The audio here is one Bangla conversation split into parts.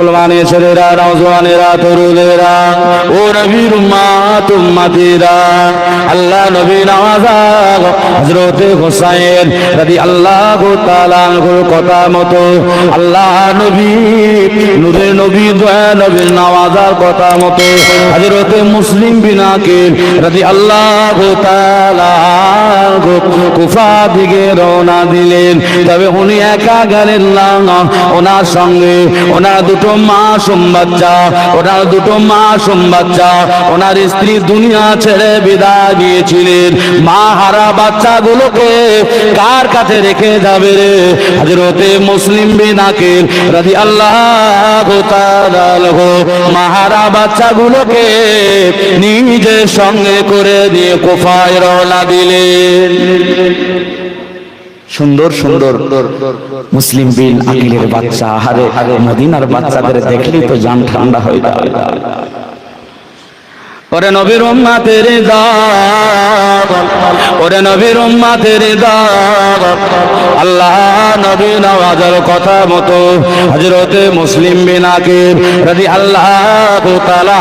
মুসলমানের ছেলেরা নওজওয়ানেরা তরুণেরা, ও নবীর উম্মাত উম্মাতিরা, আল্লাহ নবী নওয়াজা হযরতে হোসেন রাদিয়াল্লাহু তাআলা আনহুর কথা মতো, আল্লাহ নবী, নূরের নবী, দয়া নবীর নওয়াজার কথা মতো, হযরতে মুসলিম বিন আকিল রাদিয়াল্লাহু তাআলা আনহু কুফা দিকে রওনা দিলেন, তবে উনি একা গেলেন না, ওনার সঙ্গে ওনার দুটো মাসুম বাচ্চা ওনার দুটো মাসুম বাচ্চা। ওনার স্ত্রী দুনিয়া ছেড়ে বিদায় দিয়েছিলেন মা হারা বাচ্চাগুলোকে কার কাছে রেখে যাবে রে? হজরতে মুসলিম বিনাকির রাজি আল্লাহ মাহারা বাচ্চাগুলোকে নিজের সঙ্গে করে দিয়ে কোফায় রওনা দিলেন। সুন্দর সুন্দর মুসলিম বিন আকিলের বাচ্চা, হারে মদিনার বাচ্চাদের দেখলেই তো জান ঠান্ডা হয়ে যায় ওরে নবীর উম্মাতের দাব ওরে নবীর উম্মাতের দাব আল্লাহ নবী নওয়াজের কথা মতো হযরতে মুসলিম বিন আকিব রাদি আল্লাহ তাআলা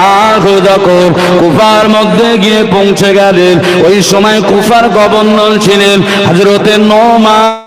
যখন কুফার মধ্যে গিয়ে পৌঁছে গেলেন, ওই সময় কুফার গভর্নর ছিলেন হযরতে নোমান।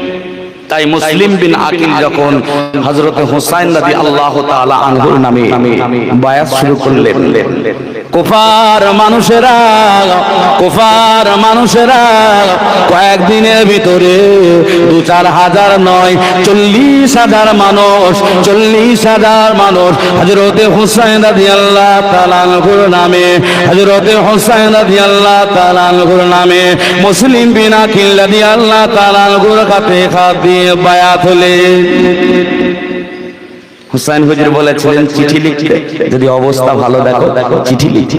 তাই মুসলিম বিন আকিল যখন হযরত হুসাইন নবী আল্লাহ তাআলা আনহুর নামে বায়াত শুরু করলেন, কুফার মানুষেরা কুফার মানুষেরা কয়েকদিনের ভিতরে দু চার হাজার নয়, চল্লিশ হাজার মানুষ, চল্লিশ হাজার মানুষ হজরতে হুসাইন রাজি আল্লাহ তালানহুর নামে হজরতে হুসাইন রাজি আল্লাহ তালানহুর নামে মুসলিম বিনা কিল্লা দিয়ে আল্লাহ তালানহুর কাছে খাত দিয়ে বায়াত হলেন হুসাইন হুজুর বলেছিলেন, চিঠি লিখতে। যদি অবস্থা ভালো দেখো চিঠি লিখতে।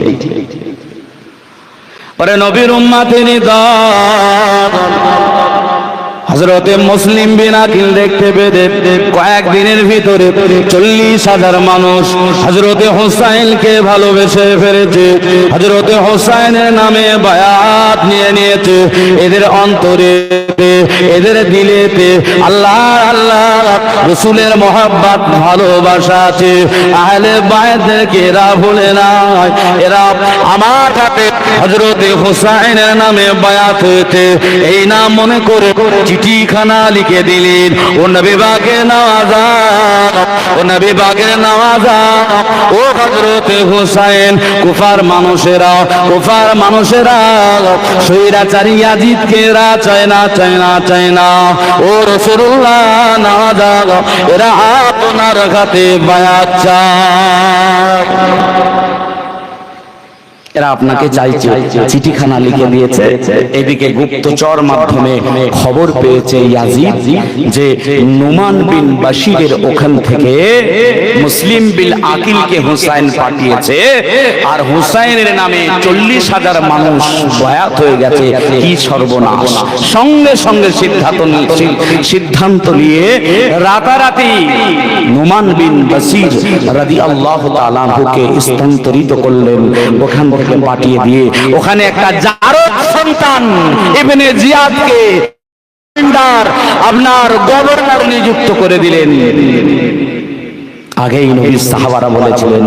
পরে নবীর উম্মাতের দল হজরতে মুসলিম বিনাকিল দেখতে পেয়ে কয়েকদিনের ভিতরে চল্লিশ হাজার মানুষ হজরতে হোসাইনকে ভালোবেসে ফেলেছে। হজরতে হোসাইনের নামে বায়াত নিয়ে নিয়েছে। এদের অন্তরে এদের দিলেতে আল্লাহ আল্লাহ রসুলের মহাব্বাত, ভালোবাসা আছে। আহলে বায়দেরকে এরা ভুলে নাই। এরা আমার হাতে হজরতে হোসাইনের নামে বায়াত হয়েছে। এই নাম মনে করে করে চিঠিখানা লিখে দিলেন। ও নবী বাগে নওয়াজা ও নবী বাগে নওয়াজা ও হজরতে হোসাইন, কুফার মানুষেরা কুফার মানুষেরা সৈরাচারী ইয়াজিদকে এরা চায় না চায় না চায় না ও রসুল্লাহ নওয়াজা এরা আপনার হাতে বায়াত চায়। এরা আপনাকে চাইছে। চিঠিখানা লিখে দিয়েছে। এদিকে গুপ্তচর মাধ্যমে খবর পেয়েছে ইয়াজিদ যে নোমান বিন বাশিরের ওখান থেকে মুসলিম বিল আকিলকে হুসাইন পাঠিয়েছে। আর হুসাইনের নামে চল্লিশ হাজার মানুষ বয়াত হয়ে গেছে। কি সর্বনাশ। সঙ্গে সঙ্গে সিদ্ধান্ত নিয়ে- সিদ্ধান্ত নিয়ে রাতারাতি নোমান বিন বাসির রাদি আল্লাহ তালাহুকে স্থানান্তরিত করলেন। ওখান থেকে পাঠিয়ে দিয়ে ওখানে একটা জারদ সন্তান ইবনে জিয়াদকে আপনার গভর্নর নিযুক্ত করে দিলেন। আগেই নবী সাহাবারা বলেছিলেন,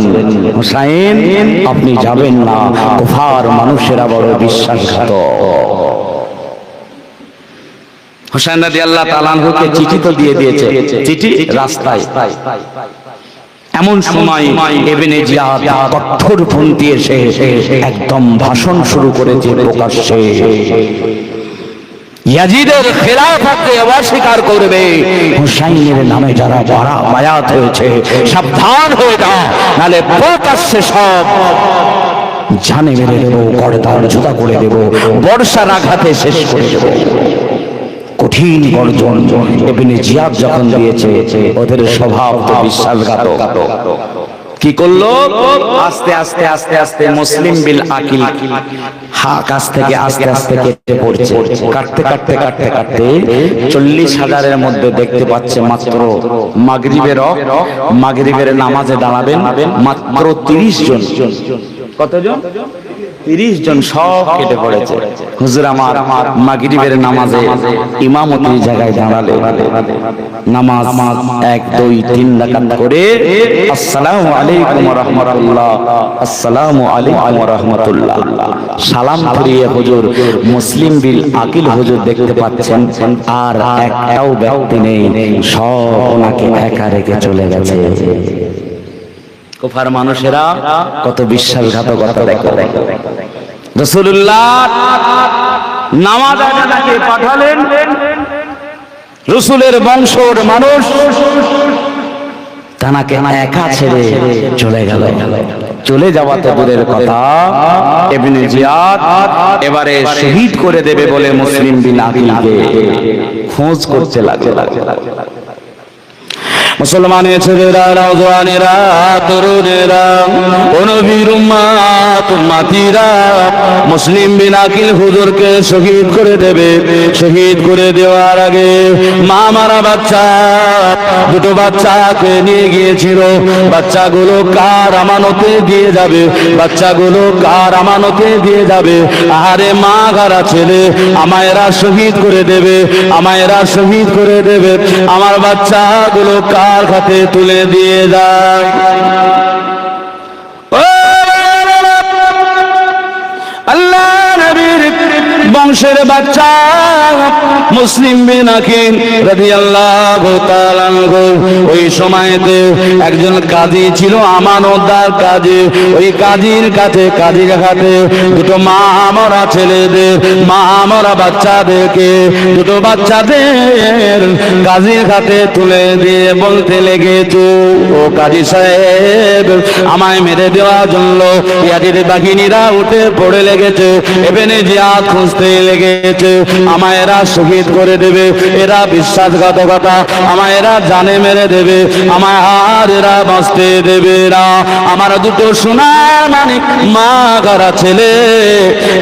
হুসাইন, আপনি যাবেন না, কুফার মানুষেরা বড় বিশ্বাসঘাত হোসেন রাদি আল্লাহ তালানহুকে চিঠি তো দিয়ে দিয়েছে। চিঠি রাস্তায়। এমন সময় এবেনে জিয়াদ কঠোরপন্থী এসে একদম ভাষণ শুরু করেছে প্রকাশ্যে। ইয়াজিদের খেলাফতকে অস্বীকার করবে। হুসাইনের নামে যারা যারা বায়াত হয়েছে সাবধান হয়ে যাও নালে প্রকাশ্যে সব জানে মেরে দেবো গড়দার জুতা করে দেবো বর্ষার আঘাতে শেষ করে দেবো। কঠিন গর্জন এবিনে জিয়াদ যখন দিয়েছে ওদের স্বভাব তো বিশ্বাসঘাতক কি করল? আস্তে আস্তে আস্তে আস্তে মুসলিম বিল আকিল হা কাছ থেকে আস্তে আস্তে কেটে পড়ছে। কাটতে কাটতে কাটতে কাটতে চল্লিশ হাজারের মধ্যে দেখতে পাচ্ছে মাত্র মাগরিবের মাগরিবের নামাজে দাঁড়াবেন মাত্র তিরিশ জন। কতজন? তিরিশ জন সব কেটে পড়েছে। হুজুর আমার নামাজে ইমামতি জায়গায় দাঁড়ালে। নামাজ এক, দুই, তিন রাকাত করে আসসালামু আলাইকুম আসসালামু আলাইকুম সালাম ফিরিয়ে হুজুর, মুসলিম বিল আকিল হুজুর দেখতে পাচ্ছেন, আর একটাও ব্যক্তি নেই, সব ওনাকে একা রেখে চলে গেছে। কুফার মানুষেরা কত বিশ্বাসঘাতকতা দেখো। রসুল্লাহ নামাজ আদাকে পাঠালেন। রসুলের বংশর মানুষ তানাকে একা ছেড়ে চলে গেল। চলে যাওয়া তো দূরের কথা। এমনি জিয়াদ এবারে শহীদ করে দেবে বলে মুসলিম বিন আকিলকে খোঁজ করতে লাগে লাগে লাগে মুসলমানের ছেলেরা রাজওয়ানেরা তরুণেরা অনবীর উম্মাতিরা, মুসলিম বিন আকিল হুজুরকে শহীদ করে দেবে। শহীদ করে দেওয়ার আগে মা মারা বাচ্চা, দুটো বাচ্চাকে নিয়ে গিয়েছিল। বাচ্চাগুলো কার আমানতে দিয়ে যাবে? বাচ্চাগুলো কার আমানতে দিয়ে যাবে? আরে মা গারা ছেলে, আমায়রা শহীদ করে দেবে, আমায়রা শহীদ করে দেবে। আমার বাচ্চাগুলো কার খাতে তুলে দিয়ে যায়। বংশের বাচ্চা মুসলিম বিন আকিন রাদিয়াল্লাহু তাআলা ওই সময়তে একজন কাজী ছিল, আমানতদার কাজী। ওই কাজীর কাছে, কাজীর হাতে দুটো মা মরা ছেলেদের, মা মরা বাচ্চাদেরকে দুটো বাচ্চাদের কাজীর হাতে তুলে দিয়ে বলতে লেগেছে, ও কাজী সাহেব, আমায় মেরে দেওয়ার জন্য ইয়াদের বাহিনীরা উঠে পড়ে লেগেছে। এবেনে জিয়াদ খুঁজতে লেগেছে। আমায় এরা শহীদ করে দেবে, এরা বিশ্বাসঘাতকতা, আমায় এরা জানে মেরে দেবে, আমায় আর এরা বাঁচতে দেবে না। আমার দুটো সোনার মানিক, মা গারা ছেলে,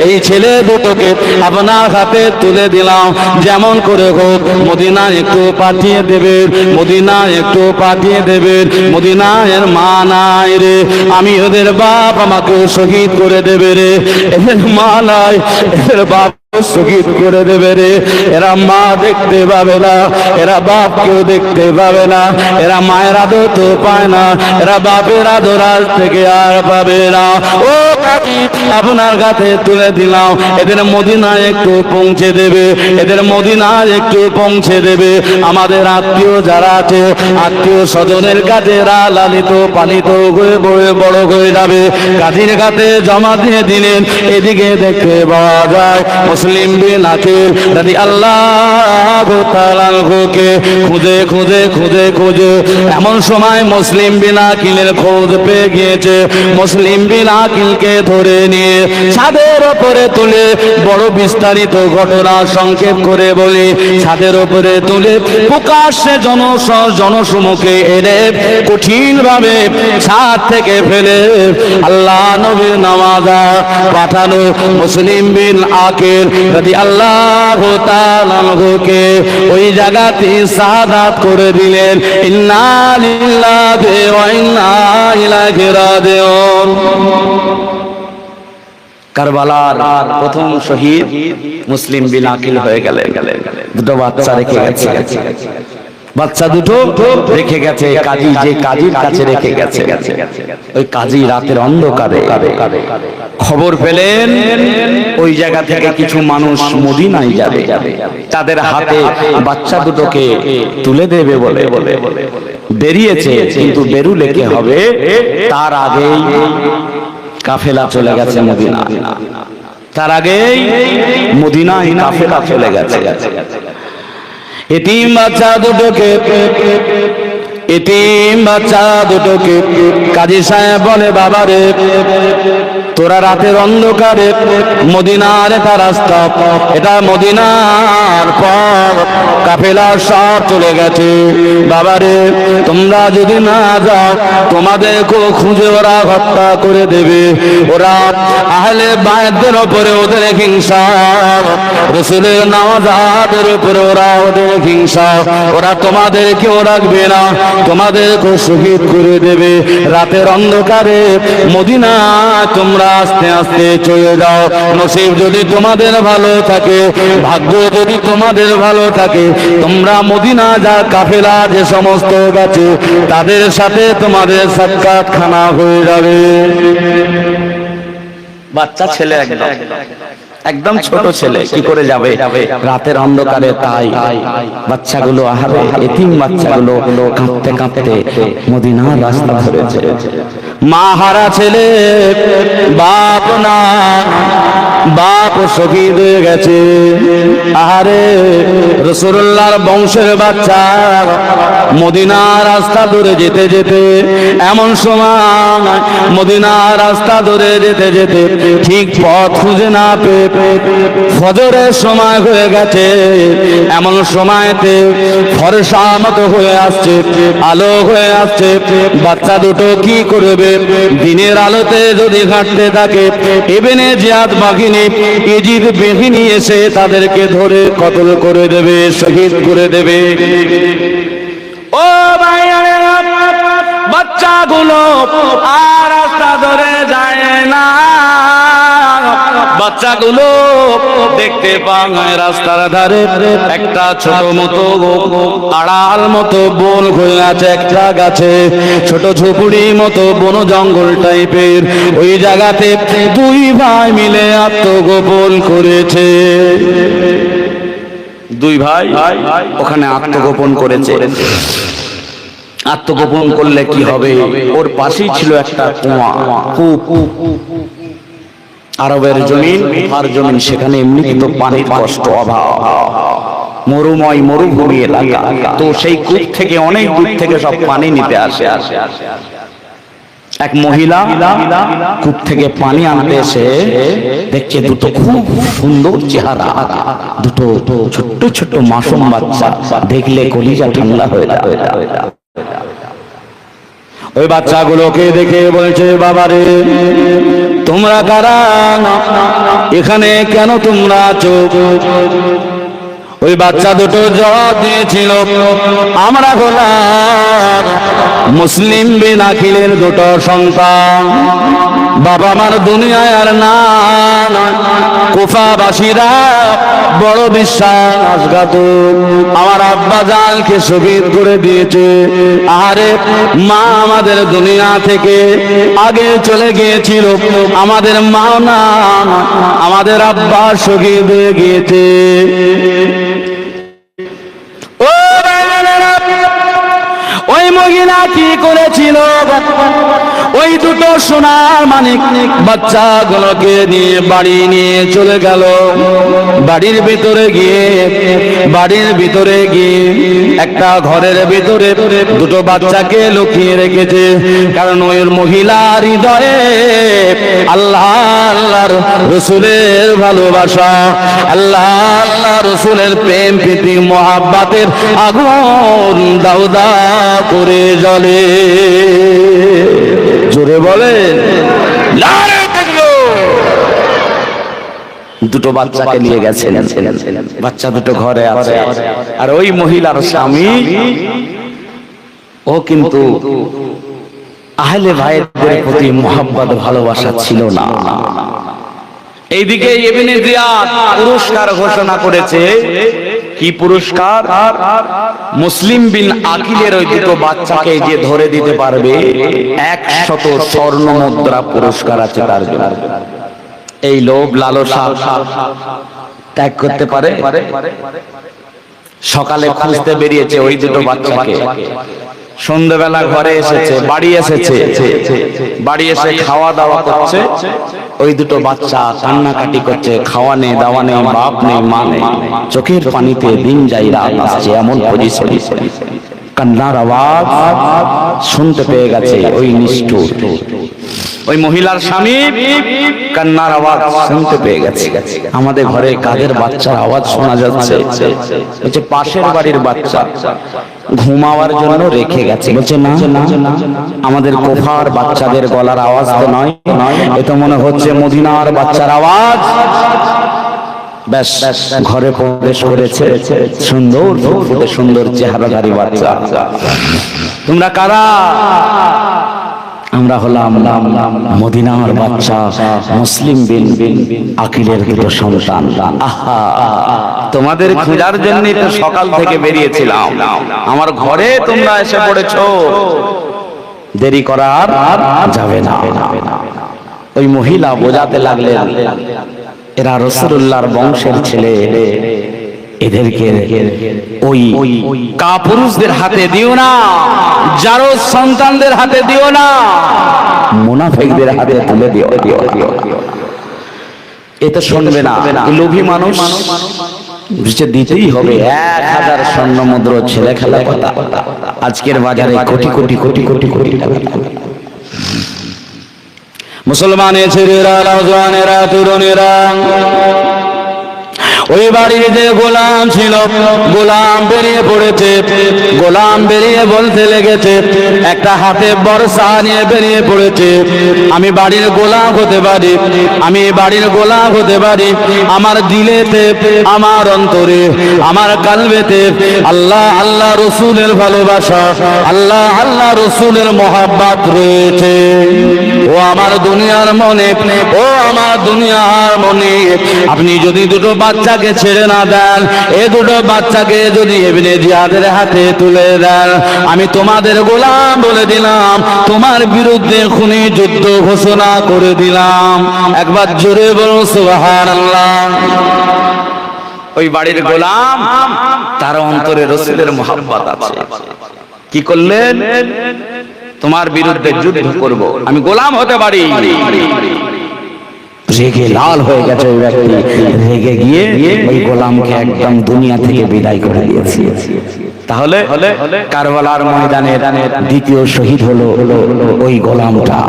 এই ছেলে দুটোকে আপনার হাতে তুলে দিলাম। যেমন করে হোক মদিনা একটু পাঠিয়ে দেবে মদিনা একটু পাঠিয়ে দেবে, মদিনায়ের মা নাই রে। আমি ওদের বাপ আমাকে শহীদ করে দেবে রে। এদের মা নাই, এদের বাপ শহীদ করে দেবে রে। এরা মা দেখতে পাবে না, এরা বাপকেও দেখতে পাবে না, এরা মায়ের আদর তো পায় না, এরা বাপের আদর আজ থেকে আর পাবে না। ও কাকি, আপনার কাছে তুলে দিলাম, এদের মদিনা একটু পৌঁছে দেবে, এদের মদিনা একটু পৌঁছে দেবে। আমাদের আত্মীয় যারা আছে, আত্মীয় স্বজনের কাছে এরা লালিত, পালিত হয়ে বড় বড় হয়ে যাবে। কাজীর কাছে জমা দিয়ে দিলেন, এদিকে দেখতে পাওয়া যায় মুসলিম বিন আকিল রাদি আল্লাহ তাআলাকে খুঁজে খুঁজে খুঁজে খুঁজে এমন সময় মুসলিম বিন আকিলের খোঁজ পেয়ে গিয়েছে। মুসলিম বিন আকিলকে ধরে নিয়ে ছাদের ওপরে তুলে বড় বিস্তারিত ঘটনা সংক্ষেপ করে বলি। ছাদের ওপরে তুলে প্রকাশ্যে জন জনসমুখে এনে কঠিন ভাবে ছাদ থেকে ফেলে আল্লাহ নবীর নামাজা পাঠানো মুসলিম বিন আকিল যদি আল্লাহ তালকে ওই জায়গাতে সাদাত করে দিলেন কারবালার প্রথম শহীদ মুসলিম বিন আকিল হয়ে গেলেন। দুটো বাচ্চা রেখে গেছে। বাচ্চা দুটো রেখে গেছে কাজী যে কাজীর কাছে রেখে গেছে। ওই কাজী রাতের অন্ধকারে। খবর পেলেন ওই জায়গা থেকে কিছু মানুষ মদিনায় যাবে। তাদের হাতে বাচ্চা দুটোকে তুলে দেবে বলে। বেরিয়েছে কিন্তু বেরুলে কি হবে? তার আগেই কাফেলা চলে গেছে মদিনা তার আগেই মদিনায় কাফেলা চলে গেছে গেছে। এতিম বাচ্চা দুটোকে এতিম বাচ্চা দুটোকে কাজী সাহেব বলে, বাবারে, তোরা রাতের অন্ধকারে মদিনার এটা রাস্তা, এটা মদিনার পর কাফেলা সব চলে গেছে। বাবারে, তোমরা যদি না যাও তোমাদেরকে খুঁজে ওরা হত্যা করে দেবে। ওরা আহলে বায়দের উপরে ওদের হিংসা, রসুলের নামাজাদের উপরে ওরা ওদের হিংসা। ওরা তোমাদেরকেও রাখবে না তোমাদেরকে শহীদ করে দেবে। রাতের অন্ধকারে মদিনা তোমরা আস্তে আস্তে চলে যাও। নসিব যদি তোমাদের ভালো থাকে, ভাগ্য যদি তোমাদের ভালো থাকে, তোমরা মদিনা যা কাফেলা যে সমস্ত গেছে, তাদের সাথে তোমাদের সাক্ষাৎ খানা হয়ে যাবে। বাচ্চা ছেলে একদম। একদম ছোট ছেলে কি করে যাবে? রাতের অন্ধকারে তাই বাচ্চাগুলো আহারে এতিম বাচ্চাগুলো কাঁপতে কাঁপতে মদিনার রাস্তা ধরেছে। মা হারা ছেলে বাপ না। বাপ শহীদ হয়ে গেছে। আহারে রসুল্লাহর বংশের বাচ্চা মদিনার রাস্তা ধরে যেতে যেতে, এমন সময় মদিনার রাস্তা ধরে যেতে যেতে ঠিক পথ খুঁজে না পেয়ে ফজরের সময় হয়ে গেছে। এমন সময়তে ফরসা মতো হয়ে আসছে, আলো হয়ে আসছে। বাচ্চা দুটো কি করবে? দিনের আলোতে যদি ঘাটতে থাকে এবেনে জিয়াদ বাহিনী ইজিদ বাহিনী এসে তাদেরকে ধরে কতল করে দেবে, শহীদ করে দেবে। ও ভাইয়ারা বাচ্চাগুলো আর রাস্তা ধরে যায় না। বাচ্চাগুলো দেখতে পায় রাস্তার ধারে। একটা ছোট মতো আড়াল মতো হয়ে আছে একটা গাছে। ছোট ঝুপুড়ি মতো বন জঙ্গল টাইপের। ওই জায়গাতে দুই ভাই মিলে আত্মগোপন করেছে। দুই ভাই ওখানে আত্মগোপন করেছে। আত্মগোপন করলে কি হবে? ওর পাশেই ছিল একটা কুয়া। কূপ। আরবের জমিন আর জমিন সেখানে এমনি তো পানির কষ্ট অভাব। মরুময় মরুভূমি এলাকা। তো সেই কূপ থেকে অনেক দূর থেকে সব পানি নিতে আসে আসে আসে। এক মহিলা কূপ থেকে পানি আনতে এসে দেখছে দুটো খুব সুন্দর চেহারা। দুটো ছোট্ট ছোট্ট মাসুম বাচ্চা। দেখলে কলিজা ঠান্ডা হয়ে যাবে। ওই বাচ্চাগুলোকে দেখে বলছে, বাবারে, তোমরা কারা? এখানে কেন তোমরা চোখ ওই বাচ্চা দুটো জবাব দিয়েছিল, আমরা হলাম মুসলিম বিনা আখিলের দুটো সন্তান। বাবা মার দুনিয়ায় আর না কুফাবাসীরা বড় বিশ্বাস বিশ্বাসঘাত আমার আব্বা জানকে শহীদ করে দিয়েছে। আরে মা আমাদের দুনিয়া থেকে আগে চলে গিয়েছিল। আমাদের মা না, আমাদের আব্বা শহীদ গিয়েছে। ও বাবারা, কি করেছিল? ওই দুটো সোনার মানিক বাচ্চাগুলোকে নিয়ে বাড়ি নিয়ে চলে গেল। বাড়ির ভিতরে গিয়ে বাড়ির ভিতরে গিয়ে একটা ঘরের ভিতরে দুটো বাচ্চাকে লুকিয়ে রেখেছে। কারণ ওই মহিলার হৃদয়ে আল্লাহ আল্লাহর রসুলের ভালোবাসা আল্লাহ আল্লাহ রসুলের প্রেম প্রীতি মহাব্বাতের আগুন দাউদা করে জ্বলে জোরে বলেন। দুটো বাচ্চাকে নিয়ে গেছেন। বাচ্চা দুটো ঘরে আছে। আর ওই মহিলার স্বামী ও কিন্তু আহলে ভাইয়ের প্রতি মোহাম্মদ ভালোবাসা ছিল না। এইদিকে ইবনে জিয়াদ পুরস্কার ঘোষণা করেছে। কি পুরস্কার? মুসলিম বিন আকিলের ওই দুটো বাচ্চাকে যে ধরে দিতে পারবে, একশত স্বর্ণ মুদ্রা পুরস্কার আছে তার জন্য। এই লোভ লালসা ত্যাগ করতে পারে? সকালে খুঁজতে বেরিয়েছে ওই দুটো বাচ্চাকে। সন্ধ্যেবেলা ঘরে এসেছে বাড়ি এসেছে। বাড়ি এসে খাওয়া দাওয়া করছে। ওই দুটো বাচ্চা কান্নাকাটি করছে খাওয়া নেই দাওয়া নেই বাপ নেই মা নেই। চোখের পানিতে দিন যাই রাত আসছে এমন পজিশন কান্নার আওয়াজ শুনতে পেয়ে গেছে ওই নিষ্ঠুর। ওই মহিলার স্বামী কান্নার আওয়াজ শুনতে পেয়ে গেছে। আমাদের ঘরে কাদের বাচ্চার আওয়াজ শোনা যাচ্ছে? বলছে, পাশের বাড়ির বাচ্চা। ঘুমাওয়ার জন্য রেখে গেছে। বলছে, না আমাদের কোফার বাচ্চাদের গলার আওয়াজ তো নয়। এ তো মনে হচ্ছে মদিনার বাচ্চার আওয়াজ। ব্যাস, ঘরে প্রবেশ করেছে সুন্দর সুন্দর চেহারাধারী বাচ্চা। তোমরা কারা? আমরা হলাম মদিনার বাচ্চা মুসলিম বিন আকিলের দুটো সন্তান। আহা! তোমাদের খোঁজার জন্য তো সকাল থেকে বেরিয়েছিলাম। আমার ঘরে তোমরা এসে পড়েছো। দেরি করার যাবে না। ওই মহিলা বোঝাতে লাগলেন এরা রসুল্লাহর বংশের ছেলে। এদেরকে ওই কাপুরুষদের হাতে দিও না যারো সন্তানদের হাতে দিও না, মুনাফিকদের হাতে তুলে দিও দিও দিও। এ তো শুনবে না লোভী মানুষ দিতেই হবে। এক হাজার স্বর্ণ মুদ্র, ছেলে খেলা কথা। আজকের বাজারে কোটি কোটি কোটি কোটি কোটি মুসলমানের ছেলেরা নওজওয়ানেরা তরুণেরা ওই বাড়ির যে গোলাম ছিল, গোলাম বেরিয়ে পড়েছে। গোলাম বেরিয়ে বলতে লেগেছে, একটা হাতে বর্ষা নিয়ে বেরিয়ে পড়েছে। আমি বাড়ির গোলাম হতে পারি, আমি বাড়ির গোলাম হতে পারি। আমার দিলেতে, আমার অন্তরে, আমার কালবেতে আল্লাহ আল্লাহ রসুলের ভালোবাসা, আল্লাহ আল্লাহ রসুলের মহাব্বাত রয়েছে। ও আমার দুনিয়ার মনে, ও আমার দুনিয়ার মনে, আপনি যদি দুটো বাচ্চাকে ছেড়ে না দেন, এ দুটো বাচ্চাকে যদি এমনি জিহাদের হাতে তুলে দেন, আমি তোমাদের গোলাম বলে দিলাম, তোমার বিরুদ্ধে খুনি যুদ্ধ ঘোষণা করে দিলাম। একবার জোরে বলুন সুবহানাল্লাহ। ওই বাড়ির গোলাম, তার অন্তরে রসুলের মোহাব্বত আছে। কি করলেন? তোমার বিরুদ্ধে যুদ্ধ করব। আমি গোলাম হতে পারি। রেগে লাল হয়ে গেছে ওই ব্যক্তি। রেগে গিয়ে ওই গোলামকে একদম দুনিয়া থেকে বিদায় করে দিয়েছি। তাহলে কারবালার ময়দানে দ্বিতীয় শহীদ হলো ওই গোলামটা।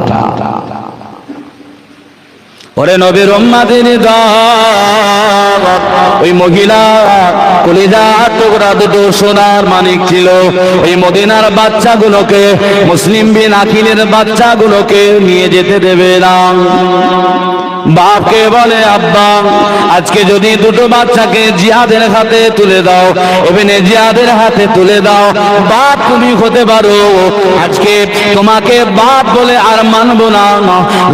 ওরে নবীর উম্মাদের ওই মহিলা কলিজা টুকরা দুটো সোনার মানিক ছিল। ওই মদিনার বাচ্চাগুলোকে, মুসলিম বিন আকিলের বাচ্চাগুলোকে নিয়ে যেতে দেবে না। বাপকে বলে, আব্বা, আজকে যদি দুটো বাচ্চাকে জিহাদের হাতে তুলে দাও এখানে জিহাদের হাতে তুলে দাও, বাপ তুমি হতে পারো। আজকে তোমাকে বাপ বলে আর মানবো না।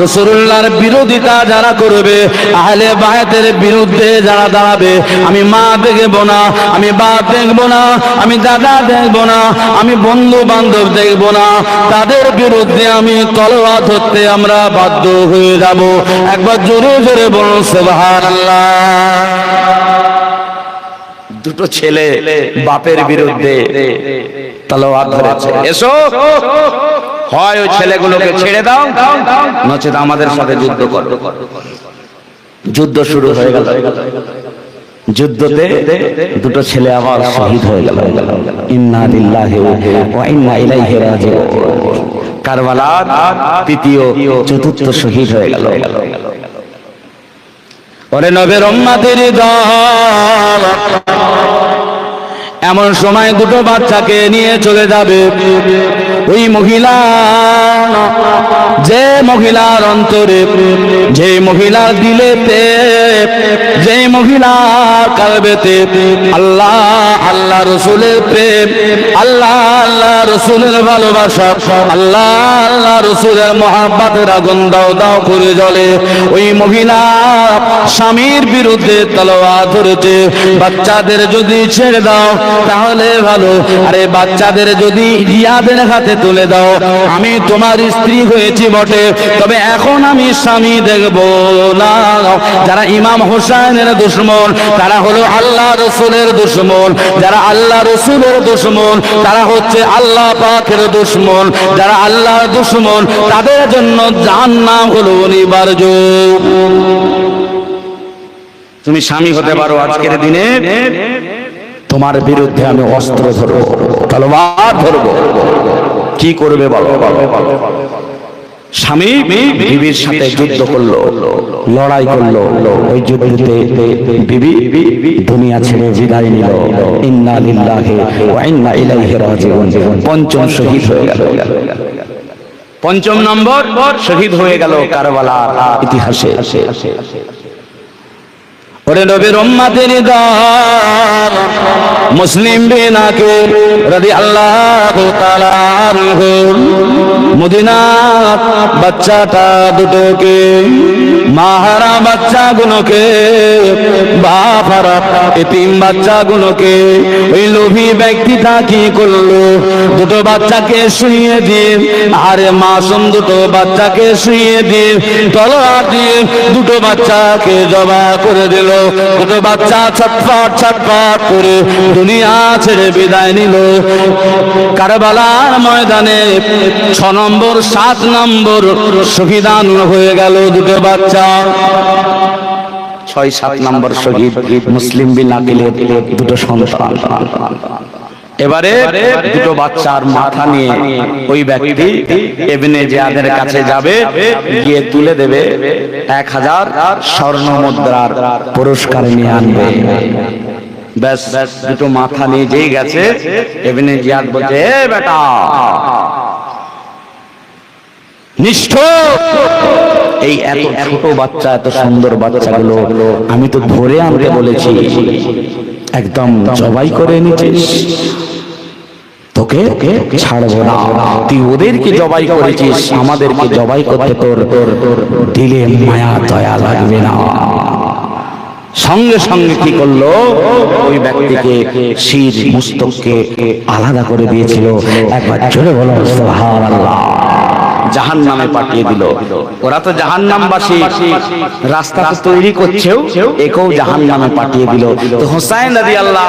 রসুল্লাহর বিরোধিতা যারা করবে, আহলে বায়াতের বিরুদ্ধে যারা দাঁড়াবে, আমি মা দেখব না, আমি বাপ দেখব না, আমি দাদা দেখব না, আমি বন্ধু বান্ধব দেখব না। তাদের বিরুদ্ধে আমি তলোয়া ধরতে আমরা বাধ্য হয়ে যাব। একবার জোরে জোরে বলুন, সুবহানাল্লাহ। দুটো ছেলে বাপের বিরুদ্ধে তলোয়ার ধরেছে। এসো। হয় ওই ছেলেগুলোকে ছেড়ে দাও, নচেত আমাদের সাথে যুদ্ধ করো। যুদ্ধ শুরু হয়ে গেল। যুদ্ধতে দুটো ছেলে আবার শহীদ হয়ে গেল। ইন্না লিল্লাহি ওয়া ইন্না ইলাইহি রাজিউন। কারবালার তৃতীয়, চতুর্থ শহীদ হয়ে গেল। ওরে নবের উম্মাদের দল। এমন সময় দুটো বাচ্চাকে নিয়ে চলে যাবে। ওই মহিলা, যে মহিলার অন্তরে, যে মহিলার দিলেতে, যে মহিলার কালবেতে, আল্লাহ আল্লাহ রসুলের প্রেম, আল্লাহ আল্লাহ রসুলের ভালোবাসা, আল্লাহ আল্লাহ রসুলের মহাব্বাতের আগুন দাও দাও করে জ্বলে। ওই মহিলা স্বামীর বিরুদ্ধে তলোয়া ধরেছে। বাচ্চাদের যদি ছেড়ে দাও, তাহলে ভালো। আরে বাচ্চাদের যদি রিয়াদের হাতে তুলে দাও। আমি তোমার স্ত্রী হয়েছি বটে, তবে এখন আমি স্বামী দেখব না। যারা ইমাম হোসেনের দুশ্মন, তারা হলো আল্লাহ রসুলের দুশ্মন। যারা আল্লাহ রসুলের দুশ্মন, তারা হচ্ছে আল্লাহ পাকের দুশ্মন। যারা আল্লাহর দুশ্মন, তাদের জন্য জাহান্নাম হলো অনিবার্য। তুমি স্বামী হতে পারো আজকের দিনে। তোমার বিরুদ্ধে আমি অস্ত্র ধরবো, তলোয়ার ধরবো। কি করবে বলো? স্বামী বিবির সাথে যুদ্ধ করল, লড়াই করল, ওই বিবি দুনিয়া ছেড়ে বিদায় নিল। ইন্না লিল্লাহি ওয়া ইন্না ইলাইহি রাজিউন। পঞ্চম শহীদ হয়ে গেল। পঞ্চম নম্বর, শহীদ হয়ে গেল কারবালার ইতিহাসে। ওরে নবীর উম্মাতের দার মুসলিম বিনাকে রাদি আল্লাহ মদিনা বাচ্চাটা দুটোকে, মাহারা বাচ্চাগুলোকে বাপারা এতিম বাচ্চাগুলোকে, ওই লোভী ব্যক্তিটা কি করল? দুটো বাচ্চাকে শুয়ে দিয়ে, আরে মাসুম দুটো বাচ্চাকে শুয়ে দিয়ে, তলোয়ার দিয়ে দুটো বাচ্চাকে জবা করে দিল। দুটো বাচ্চা ছটফট ছটফট করে দুনিয়া ছেড়ে বিদায় নিল। কারবালার ময়দানে ছ নম্বর, সাত নম্বর সুবিধান হয়ে গেল দুটো বাচ্চা। ছয়, সাত নম্বর শহীদ মুসলিম বিন আকিলের দুটো সন্তান। এবারে দুটো বাচ্চার মাথা নিয়ে ওই ব্যক্তি এমনি জিয়াদের কাছে যাবে গিয়ে তুলে দেবে এক হাজার স্বর্ণ মুদ্রার পুরস্কার নিয়ে আনবে। ব্যাস দুটো মাথা নিয়ে যেই গেছে এমনি জিয়াদ বলছে এ বেটা নিষ্ঠ এই এত ছোট বাচ্চা এত সুন্দর বাচ্চাগুলো আমি তো ধরে আনতে বলেছি। একদম জবাই করে নিচ্ছিস তোকে ছাড়বো না। তুই ওদেরকে জবাই করেছিস, আমাদেরকে জবাই করতে তোর দিলে মায়া, দয়া লাগবে না। সঙ্গে সঙ্গে কি করল? ওই ব্যক্তিকে শির মুস্তককে আলাদা করে দিয়েছিল। একবার জোরে বলো, সুবহানাল্লাহ। জাহান নামে পাঠিয়ে দিল। ওরা তো জাহান নামবাসী রাস্তা তৈরি করছেও, একেও জাহান নামে পাঠিয়ে দিল। তো হোসাইন আল্লাহ